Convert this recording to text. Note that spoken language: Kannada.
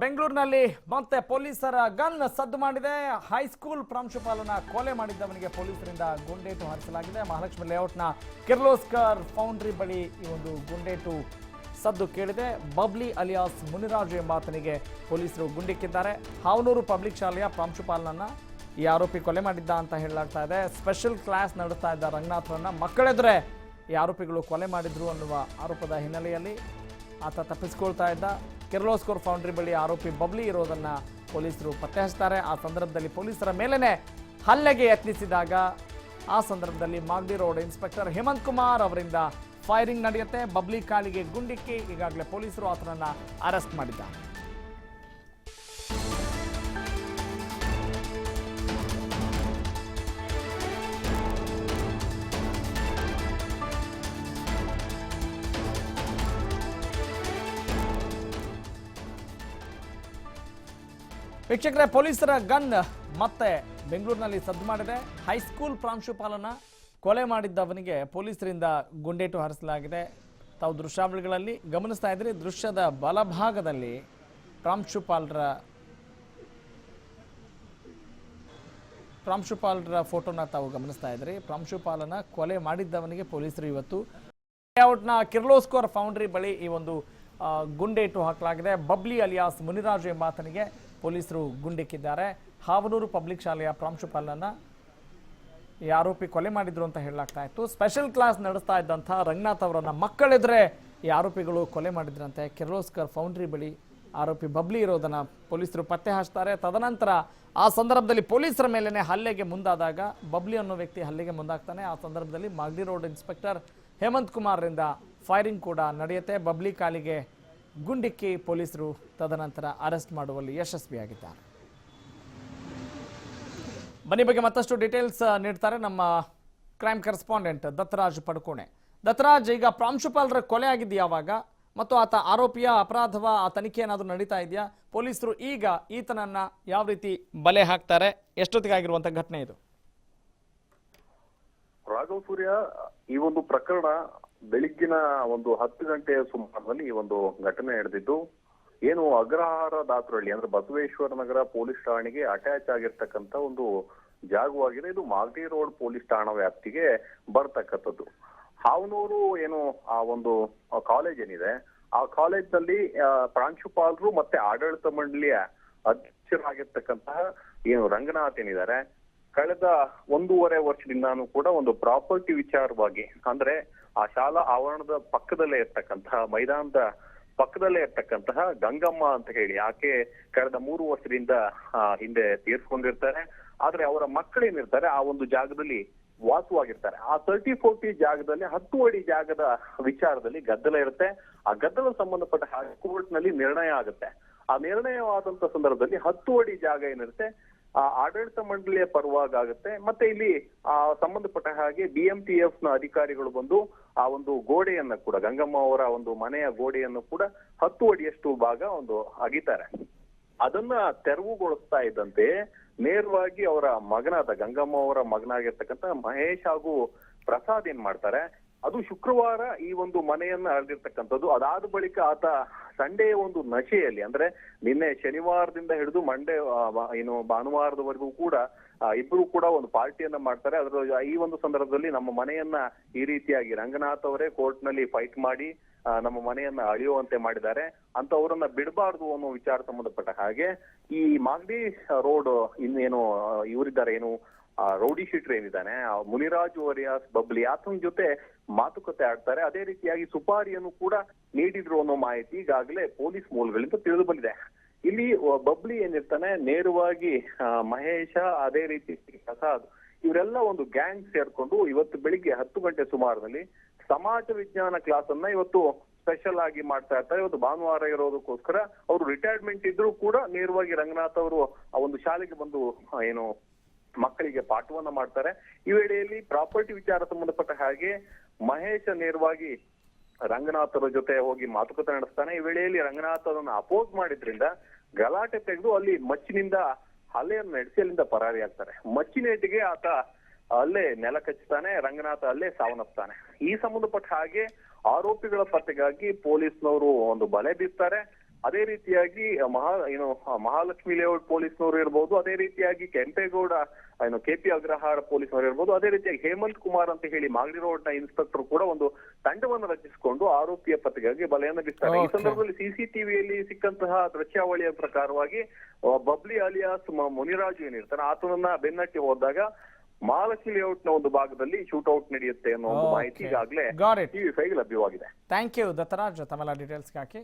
ಬೆಂಗಳೂರಿನಲ್ಲಿ ಮತ್ತೆ ಪೊಲೀಸರ ಗನ್ ಸದ್ದು ಮಾಡಿದೆ. ಹೈಸ್ಕೂಲ್ ಪ್ರಾಂಶುಪಾಲನ ಕೊಲೆ ಮಾಡಿದ್ದವನಿಗೆ ಪೊಲೀಸರಿಂದ ಗುಂಡೇಟು ಹಾರಿಸಲಾಗಿದೆ. ಮಹಾಲಕ್ಷ್ಮಿ ಲೇಔಟ್ನ ಕಿರ್ಲೋಸ್ಕರ್ ಫೌಂಡ್ರಿ ಬಳಿ ಈ ಒಂದು ಗುಂಡೇಟು ಸದ್ದು ಕೇಳಿದೆ. ಬಬ್ಲಿ ಅಲಿಯಾಸ್ ಮುನಿರಾಜು ಎಂಬಾತನಿಗೆ ಪೊಲೀಸರು ಗುಂಡಿಕ್ಕಿದ್ದಾರೆ. ಹಾವನೂರು ಪಬ್ಲಿಕ್ ಶಾಲೆಯ ಪ್ರಾಂಶುಪಾಲನನ್ನ ಈ ಆರೋಪಿ ಕೊಲೆ ಮಾಡಿದ್ದ ಅಂತ ಹೇಳಲಾಗ್ತಾ ಇದೆ. ಸ್ಪೆಷಲ್ ಕ್ಲಾಸ್ ನಡೆಸ್ತಾ ಇದ್ದ ರಂಗನಾಥರನ್ನ ಮಕ್ಕಳೆದ್ರೆ ಈ ಆರೋಪಿಗಳು ಕೊಲೆ ಮಾಡಿದ್ರು ಅನ್ನುವ ಆರೋಪದ ಹಿನ್ನೆಲೆಯಲ್ಲಿ ಆತ ತಪ್ಪಿಸ್ಕೊಳ್ತಾ ಇದ್ದ. ಕಿರ್ಲೋಸ್ಕೋರ್ ಫೌಂಡ್ರಿ ಬಳಿ ಆರೋಪಿ ಬಬ್ಲಿ ಇರೋದನ್ನ ಪೊಲೀಸರು ಪತ್ತೆ ಹಚ್ತಾರೆ ಆ ಸಂದರ್ಭದಲ್ಲಿ ಪೊಲೀಸರ ಮೇಲೇನೆ ಹಲ್ಲೆಗೆ ಯತ್ನಿಸಿದಾಗ ಆ ಸಂದರ್ಭದಲ್ಲಿ ಮಾಗ್ಡಿ ರೋಡ್ ಇನ್ಸ್ಪೆಕ್ಟರ್ ಹೇಮಂತ್ ಕುಮಾರ್ ಅವರಿಂದ ಫೈರಿಂಗ್ ನಡೆಯುತ್ತೆ. ಬಬ್ಲಿ ಕಾಲಿಗೆ ಗುಂಡಿಕ್ಕಿ, ಈಗಾಗಲೇ ಪೊಲೀಸರು ಆತನನ್ನ ಅರೆಸ್ಟ್ ಮಾಡಿದ್ದಾರೆ. ವೀಕ್ಷಕರೇ, ಪೊಲೀಸರ ಗನ್ ಮತ್ತೆ ಬೆಂಗಳೂರಿನಲ್ಲಿ ಸದ್ದು ಮಾಡಿದೆ. ಹೈಸ್ಕೂಲ್ ಪ್ರಾಂಶುಪಾಲನ ಕೊಲೆ ಮಾಡಿದ್ದವನಿಗೆ ಪೊಲೀಸರಿಂದ ಗುಂಡೇಟು ಹಾರಿಸಲಾಗಿದೆ. ತಾವು ದೃಶ್ಯಾವಳಿಗಳಲ್ಲಿ ಗಮನಿಸ್ತಾ ಇದ್ರಿ, ದೃಶ್ಯದ ಬಲಭಾಗದಲ್ಲಿ ಪ್ರಾಂಶುಪಾಲರ ಪ್ರಾಂಶುಪಾಲರ ಫೋಟೋನ ತಾವು ಗಮನಿಸ್ತಾ ಇದ್ರಿ. ಪ್ರಾಂಶುಪಾಲನ ಕೊಲೆ ಮಾಡಿದ್ದವನಿಗೆ ಪೊಲೀಸರು ಇವತ್ತು ಲೇಔಟ್ನ ಕಿರ್ಲೋಸ್ಕೋರ್ ಫೌಂಡ್ರಿ ಬಳಿ ಈ ಒಂದು ಗುಂಡೇಟು ಹಾಕಲಾಗಿದೆ. ಬಬ್ಲಿ ಅಲಿಯಾಸ್ ಮುನಿರಾಜು ಎಂಬಾತನಿಗೆ ಪೊಲೀಸರು ಗುಂಡಿಕ್ಕಿದ್ದಾರೆ. ಹಾವನೂರು ಪಬ್ಲಿಕ್ ಶಾಲೆಯ ಪ್ರಾಂಶುಪಾಲನ ಈ ಆರೋಪಿ ಕೊಲೆ ಮಾಡಿದ್ರು ಅಂತ ಹೇಳಲಾಗ್ತಾ ಇತ್ತು. ಸ್ಪೆಷಲ್ ಕ್ಲಾಸ್ ನಡೆಸ್ತಾ ಇದ್ದಂಥ ರಂಗನಾಥ್ ಅವರನ್ನ ಮಕ್ಕಳಿದ್ರೆ ಈ ಆರೋಪಿಗಳು ಕೊಲೆ ಮಾಡಿದ್ರಂತೆ. ಕಿರ್ಲೋಸ್ಕರ್ ಫೌಂಡ್ರಿ ಬಳಿ ಆರೋಪಿ ಬಬ್ಲಿ ಇರೋದನ್ನು ಪೊಲೀಸರು ಪತ್ತೆ ಹಚ್ತಾರೆ. ತದನಂತರ ಆ ಸಂದರ್ಭದಲ್ಲಿ ಪೊಲೀಸರ ಮೇಲೇ ಹಲ್ಲೆಗೆ ಮುಂದಾದಾಗ ಬಬ್ಲಿ ಅನ್ನೋ ವ್ಯಕ್ತಿ ಹಲ್ಲೆಗೆ ಮುಂದಾಗ್ತಾನೆ. ಆ ಸಂದರ್ಭದಲ್ಲಿ ಮಾಗಡಿ ರೋಡ್ ಇನ್ಸ್ಪೆಕ್ಟರ್ ಹೇಮಂತ್ ಕುಮಾರ್ರಿಂದ ಫೈರಿಂಗ್ ಕೂಡ ನಡೆಯುತ್ತೆ. ಬಬ್ಲಿ ಕಾಲಿಗೆ ಗುಂಡಿಕ್ಕಿ ಪೊಲೀಸರು ತದನಂತರ ಅರೆಸ್ಟ್ ಮಾಡುವಲ್ಲಿ ಯಶಸ್ವಿಯಾಗಿದ್ದಾರೆ. ಬನ್ನಿ ಬಗ್ಗೆ ಮತ್ತಷ್ಟು ಡೀಟೇಲ್ಸ್ ನೀಡ್ತಾರೆ ನಮ್ಮ ಕ್ರೈಮ್ ಕರೆಸ್ಪಾಂಡೆಂಟ್ ದತ್ತರಾಜ್ ಪಡ್ಕೋಣೆ. ದತ್ತರಾಜ್, ಈಗ ಪ್ರಾಂಶುಪಾಲರ ಕೊಲೆ ಆಗಿದ್ದು ಯಾವಾಗ ಮತ್ತು ಆತ ಆರೋಪಿಯ ಅಪರಾಧವ ಆ ತನಿಖೆ ಏನಾದರೂ ನಡೀತಾ ಇದೆಯಾ? ಪೊಲೀಸರು ಈಗ ಈತನನ್ನ ಯಾವ ರೀತಿ ಬಲೆ ಹಾಕ್ತಾರೆ? ಎಷ್ಟೊತ್ತಿಗಾಗಿರುವಂತಹ ಘಟನೆ ಇದು? ರಾಘವ್ ಸೂರ್ಯ, ಈ ಒಂದು ಪ್ರಕರಣ ಬೆಳಿಗ್ಗಿನ ಒಂದು ಹತ್ತು ಗಂಟೆಯ ಸುಮಾರದಲ್ಲಿ ಈ ಒಂದು ಘಟನೆ ನಡೆದಿದ್ದು, ಏನು ಅಗ್ರಹಾರ ದಾಸರಹಳ್ಳಿ ಅಂದ್ರೆ ಬಸವೇಶ್ವರ ನಗರ ಪೊಲೀಸ್ ಠಾಣೆಗೆ ಅಟ್ಯಾಚ್ ಆಗಿರ್ತಕ್ಕಂತ ಒಂದು ಜಾಗವಾಗಿದೆ. ಇದು ಮಾಗಡಿ ರೋಡ್ ಪೊಲೀಸ್ ಠಾಣಾ ವ್ಯಾಪ್ತಿಗೆ ಬರ್ತಕ್ಕಂಥದ್ದು. ಹಾವನೂರು ಏನು ಆ ಒಂದು ಕಾಲೇಜ್ ಏನಿದೆ, ಆ ಕಾಲೇಜ್ನಲ್ಲಿ ಪ್ರಾಂಶುಪಾಲರು ಮತ್ತೆ ಆಡಳಿತ ಮಂಡಳಿಯ ಅಧ್ಯಕ್ಷರಾಗಿರ್ತಕ್ಕಂತಹ ಏನು ರಂಗನಾಥ್ ಏನಿದ್ದಾರೆ, ಕಳೆದ ಒಂದೂವರೆ ವರ್ಷದಿಂದಾನು ಕೂಡ ಒಂದು ಪ್ರಾಪರ್ಟಿ ವಿಚಾರವಾಗಿ, ಅಂದ್ರೆ ಆ ಶಾಲಾ ಆವರಣದ ಪಕ್ಕದಲ್ಲೇ ಇರ್ತಕ್ಕಂತಹ ಮೈದಾನದ ಪಕ್ಕದಲ್ಲೇ ಇರ್ತಕ್ಕಂತಹ ಗಂಗಮ್ಮ ಅಂತ ಹೇಳಿ ಆಕೆ ಕಳೆದ ಮೂರು ವರ್ಷದಿಂದ ಹಿಂದೆ ತೀರ್ಸ್ಕೊಂಡಿರ್ತಾರೆ. ಆದ್ರೆ ಅವರ ಮಕ್ಕಳೇನಿರ್ತಾರೆ ಆ ಒಂದು ಜಾಗದಲ್ಲಿ ವಾಸವಾಗಿರ್ತಾರೆ. ಆ ತರ್ಟಿ ಫೋರ್ಟಿ ಜಾಗದಲ್ಲಿ, ಹತ್ತು ಅಡಿ ಜಾಗದ ವಿಚಾರದಲ್ಲಿ ಗದ್ದಲ ಇರುತ್ತೆ. ಆ ಗದ್ದಲ ಸಂಬಂಧಪಟ್ಟ ಹೈಕೋರ್ಟ್ ಕೋರ್ಟ್ನಲ್ಲಿ ನಿರ್ಣಯ ಆಗುತ್ತೆ. ಆ ನಿರ್ಣಯವಾದಂತ ಸಂದರ್ಭದಲ್ಲಿ ಹತ್ತು ಅಡಿ ಜಾಗ ಏನಿರುತ್ತೆ ಆಡಳಿತ ಮಂಡಳಿಯ ಪರವಾಗುತ್ತೆ ಮತ್ತೆ ಇಲ್ಲಿ, ಆ, ಸಂಬಂಧಪಟ್ಟ ಹಾಗೆ ಬಿ ಎಂ ಟಿ ಎಫ್ನ ಅಧಿಕಾರಿಗಳು ಬಂದು ಆ ಒಂದು ಗೋಡೆಯನ್ನ ಕೂಡ, ಗಂಗಮ್ಮ ಅವರ ಒಂದು ಮನೆಯ ಗೋಡೆಯನ್ನು ಕೂಡ ಹತ್ತು ಅಡಿಯಷ್ಟು ಭಾಗ ಒಂದು ಅಗಿತಾರೆ. ಅದನ್ನ ತೆರವುಗೊಳಿಸ್ತಾ ಇದ್ದಂತೆ ನೇರವಾಗಿ ಅವರ ಮಗನಾದ ಗಂಗಮ್ಮ ಅವರ ಮಗನಾಗಿರ್ತಕ್ಕಂಥ ಮಹೇಶ್ ಹಾಗೂ ಪ್ರಸಾದ್ ಏನ್ ಮಾಡ್ತಾರೆ ಅದು ಶುಕ್ರವಾರ ಈ ಒಂದು ಮನೆಯನ್ನ ಅಳೆದಿರ್ತಕ್ಕಂಥದ್ದು. ಅದಾದ ಬಳಿಕ ಆತ ಸಂಡೇ ಒಂದು ನಶೆಯಲ್ಲಿ, ಅಂದ್ರೆ ನಿನ್ನೆ ಶನಿವಾರದಿಂದ ಹಿಡಿದು ಮಂಡೇ ಏನು ಭಾನುವಾರದವರೆಗೂ ಕೂಡ ಇಬ್ಬರೂ ಇಬ್ರು ಕೂಡ ಒಂದು ಪಾರ್ಟಿಯನ್ನ ಮಾಡ್ತಾರೆ. ಅದರ, ಈ ಒಂದು ಸಂದರ್ಭದಲ್ಲಿ ನಮ್ಮ ಮನೆಯನ್ನ ಈ ರೀತಿಯಾಗಿ ರಂಗನಾಥ್ ಅವರೇ ಕೋರ್ಟ್ನಲ್ಲಿ ಫೈಟ್ ಮಾಡಿ ನಮ್ಮ ಮನೆಯನ್ನ ಅಳಿಯುವಂತೆ ಮಾಡಿದ್ದಾರೆ. ಅಂತವರನ್ನ ಬಿಡಬಾರ್ದು ಅನ್ನೋ ವಿಚಾರ ಸಂಬಂಧಪಟ್ಟ ಹಾಗೆ ಈ ಮಾಗಡಿ ರೋಡ್ ಇನ್ನೇನು ಇವರಿದ್ದಾರೆ, ಏನು ರೌಡಿ ಶೀಟರ್ ಏನಿದ್ದಾನೆ ಮುನಿರಾಜ್ ವರಿಯಾಸ್ ಬಬ್ಲಿ, ಆತನ ಜೊತೆ ಮಾತುಕತೆ ಆಡ್ತಾರೆ. ಅದೇ ರೀತಿಯಾಗಿ ಸುಪಾರಿಯನ್ನು ಕೂಡ ನೀಡಿದ್ರು ಅನ್ನೋ ಮಾಹಿತಿ ಈಗಾಗಲೇ ಪೊಲೀಸ್ ಮೂಲಗಳಿಂದ ತಿಳಿದು ಬಂದಿದೆ. ಇಲ್ಲಿ ಬಬ್ಲಿ ಏನಿರ್ತಾನೆ, ನೇರವಾಗಿ ಮಹೇಶ, ಅದೇ ರೀತಿ ಪ್ರಸಾದ್, ಇವರೆಲ್ಲ ಒಂದು ಗ್ಯಾಂಗ್ ಸೇರ್ಕೊಂಡು ಇವತ್ತು ಬೆಳಿಗ್ಗೆ ಹತ್ತು ಗಂಟೆ ಸುಮಾರಿನಲ್ಲಿ ಸಮಾಜ ವಿಜ್ಞಾನ ಕ್ಲಾಸ್ ಅನ್ನ ಇವತ್ತು ಸ್ಪೆಷಲ್ ಆಗಿ ಮಾಡ್ತಾ ಇರ್ತಾರೆ. ಇವತ್ತು ಭಾನುವಾರ ಇರೋದಕ್ಕೋಸ್ಕರ ಅವರು ರಿಟೈರ್ಮೆಂಟ್ ಇದ್ರೂ ಕೂಡ ನೇರವಾಗಿ ರಂಗನಾಥ್ ಅವರು ಆ ಒಂದು ಶಾಲೆಗೆ ಬಂದು ಏನು ಮಕ್ಕಳಿಗೆ ಪಾಠವನ್ನ ಮಾಡ್ತಾರೆ. ಈ ವೇಳೆಯಲ್ಲಿ ಪ್ರಾಪರ್ಟಿ ವಿಚಾರ ಸಂಬಂಧಪಟ್ಟ ಹಾಗೆ ಮಹೇಶ ನೇರವಾಗಿ ರಂಗನಾಥರ ಜೊತೆ ಹೋಗಿ ಮಾತುಕತೆ ನಡೆಸ್ತಾನೆ. ಈ ವೇಳೆಯಲ್ಲಿ ರಂಗನಾಥ್ ಅದನ್ನು ಅಪೋಸ್ ಮಾಡಿದ್ರಿಂದ ಗಲಾಟೆ ತೆಗೆದು ಅಲ್ಲಿ ಮಚ್ಚಿನಿಂದ ಹಲ್ಲೆಯನ್ನು ನಡೆಸಿ ಅಲ್ಲಿಂದ ಪರಾರಿಯಾಗ್ತಾರೆ ಮಚ್ಚಿನೇಟಿಗೆ ಆತ ಅಲ್ಲೇ ನೆಲ ಕಚ್ಚುತ್ತಾನೆ ರಂಗನಾಥ ಅಲ್ಲೇ ಸಾವನ್ನಪ್ತಾನೆ. ಈ ಸಂಬಂಧಪಟ್ಟ ಹಾಗೆ ಆರೋಪಿಗಳ ಪತ್ತೆಗಾಗಿ ಪೊಲೀಸ್ನವರು ಒಂದು ಬಲೆ ಬೀರ್ತಾರೆ. ಅದೇ ರೀತಿಯಾಗಿ ಮಹಾ ಏನು ಮಹಾಲಕ್ಷ್ಮಿ ಲೇಔಟ್ ಪೊಲೀಸ್ನವರು ಇರ್ಬೋದು ಅದೇ ರೀತಿಯಾಗಿ ಕೆಂಪೇಗೌಡ ಏನು ಕೆಪಿ ಅಗ್ರಹಾರ ಪೊಲೀಸ್ನವರು ಇರ್ಬೋದು ಅದೇ ರೀತಿಯಾಗಿ ಹೇಮಂತ್ ಕುಮಾರ್ ಅಂತ ಹೇಳಿ ಮಾಗಡಿ ರೋಡ್ನ ಇನ್ಸ್ಪೆಕ್ಟರ್ ಕೂಡ ಒಂದು ತಂಡವನ್ನು ರಚಿಸಿಕೊಂಡು ಆರೋಪಿಯ ಪತ್ತೆಗಾಗಿ ಬಲೆಯನ್ನು ಬಿಸ್ತಾರೆ ಈ. ಸಂದರ್ಭದಲ್ಲಿ ಸಿಸಿಟಿವಿಯಲ್ಲಿ ಸಿಕ್ಕಂತಹ ದೃಶ್ಯಾವಳಿಯ ಪ್ರಕಾರವಾಗಿ ಬಬ್ಲಿ ಅಲಿಯಾಸ್ ಮುನಿರಾಜು ಏನಿರ್ತಾನೆ ಆತನನ್ನ ಬೆನ್ನಟ್ಟಿ ಹೋದಾಗ ಮಹಾಲಕ್ಷ್ಮಿ ಲೇಔಟ್ನ ಒಂದು ಭಾಗದಲ್ಲಿ ಶೂಟ್ಔಟ್ ನಡೆಯುತ್ತೆ ಅನ್ನೋ ಒಂದು ಮಾಹಿತಿ. ಈಗಾಗಲೇ ಟಿವಿ ಫೈವ್ ಲಭ್ಯವಾಗಿದೆ. ಥ್ಯಾಂಕ್ ಯು ದತ್ತರಾಜ್ ತಮ್ಮೆಲ್ಲ ಡೀಟೇಲ್ಸ್ಗೆ ಹಾಕಿ.